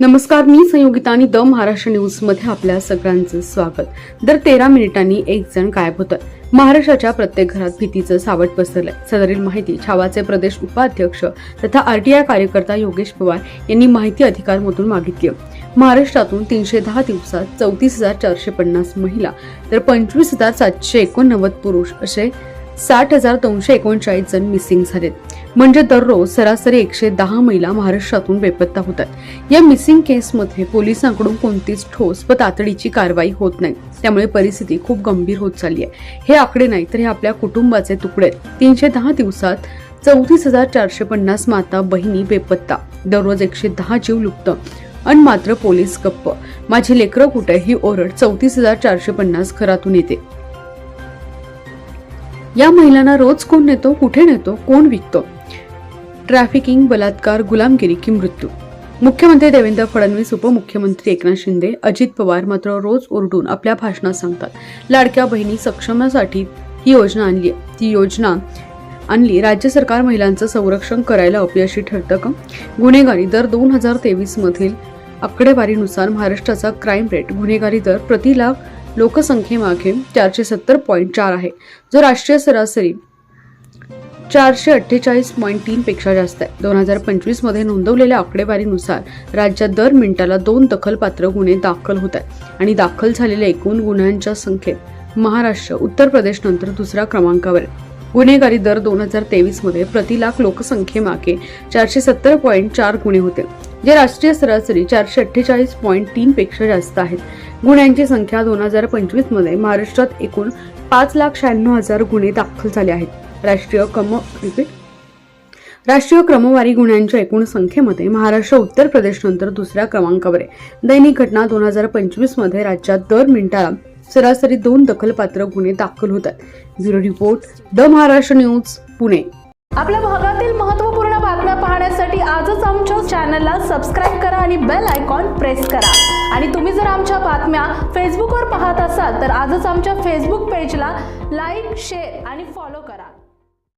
नमस्कार मी संयोगिता आणि द महाराष्ट्र न्यूजमध्ये आपल्या सगळ्यांचं स्वागत. दर तेरा मिनिटांनी एक जण गायब होतं. महाराष्ट्राच्या प्रत्येक घरात भीतीचं सावट पसरलंय. सदरील माहिती छावाचे प्रदेश उपाध्यक्ष तथा आरटीआय कार्यकर्ता योगेश पवार यांनी माहिती अधिकारमधून मागितली महाराष्ट्रातून तीनशे दहा दिवसात चौतीस हजार चारशे पन्नास महिला तर पंचवीस हजार सातशे एकोणनव्वद पुरुष असे साठ हजार दोनशे एकोणचाळीस जण मिसिंग झालेत. म्हणजे दररोज सरासरी एकशे दहा महिला महाराष्ट्रातून बेपत्ता होतात. या मिसिंग केसमध्ये पोलिसांकडून कोणतीच ठोस व तातडीची कारवाई होत नाही. त्यामुळे परिस्थिती खूप गंभीर होत चालली आहे. हे आकडे नाही तर हे आपल्या कुटुंबाचे तुकडे आहेत. तीनशे दहा दिवसात चौतीस हजार चारशे पन्नास माता बहिणी बेपत्ता. दररोज एकशे दहा जीव लुप्त. अन मात्र पोलीस गप्प. माझी लेकरं कुठे ही ओरड चौतीस हजार चारशे पन्नास घरातून येते. या महिलांना रोज कोण नेतो? कुठे नेतो? कोण विकतो? ट्रॅफिकिंग बलात्कार गुलामगिरी की मृत्यू. मुख्यमंत्री देवेंद्र फडणवीस उपमुख्यमंत्री एकनाथ शिंदे अजित पवार मात्र रोज ओरडून आपल्या भाषणात सांगतात. लाडक्या बहिणी सक्षमासाठी ही योजना आणली आहे. ती योजना आणली राज्य सरकार महिलांचं संरक्षण करायला अपयशी ठरतं का? गुन्हेगारी दर दोन हजार तेवीस मधील आकडेवारीनुसार महाराष्ट्राचा क्राईम रेट गुन्हेगारी दर प्रति लाख लोकसंख्येमागे चारशे सत्तर पॉईंट चार आहे. जो राष्ट्रीय सरासरी चारशे अठ्ठेचाळीस पॉईंट तीन पेक्षा जास्त आहे. दोन हजार पंचवीसमध्ये नोंदवलेल्या आकडेवारीनुसार राज्यात दर मिनिटाला दोन दखलपात्र गुन्हे दाखल होत आहेत आणि दाखल झालेल्या एकूण गुन्ह्यांच्या संख्येत महाराष्ट्र उत्तर प्रदेश नंतर दुसऱ्या क्रमांकावर गुन्हेगारी दर दोन हजार तेवीसमध्ये प्रति लाख लोकसंख्येमागे चारशे सत्तर पॉईंट चार गुन्हे होते. जे राष्ट्रीय सरासरी चारशे अठ्ठेचाळीस पॉईंट तीन पेक्षा जास्त आहेत. गुन्ह्यांची संख्या दोन हजार पंचवीसमध्ये महाराष्ट्रात एकूण पाच लाख शहाण्णव हजार गुन्हे दाखल झाले आहेत. राष्ट्रीय क्रम रिपीट राष्ट्रीय क्रमवारी गुन्ह्यांच्या एकूण संख्येमध्ये महाराष्ट्र उत्तर प्रदेश नंतर दुसऱ्या क्रमांकावर आहे. दैनिक घटना दोन हजार पंचवीसमध्ये राज्यात दर मिनिटाला सरासरी दोन दखलपात्र गुन्हे दाखल होतात. Bureau report the Maharashtra news Pune. आपल्या भागातील महत्त्वपूर्ण बातम्या पाहण्यासाठी आजच आमच्या चॅनलला सबस्क्राईब करा आणि बेल आयकॉन प्रेस करा. आणि तुम्ही जर आमच्या बातम्या फेसबुकवर पाहत असाल तर आजच आमच्या फेसबुक पेजला लाईक शेअर आणि फॉलो करा.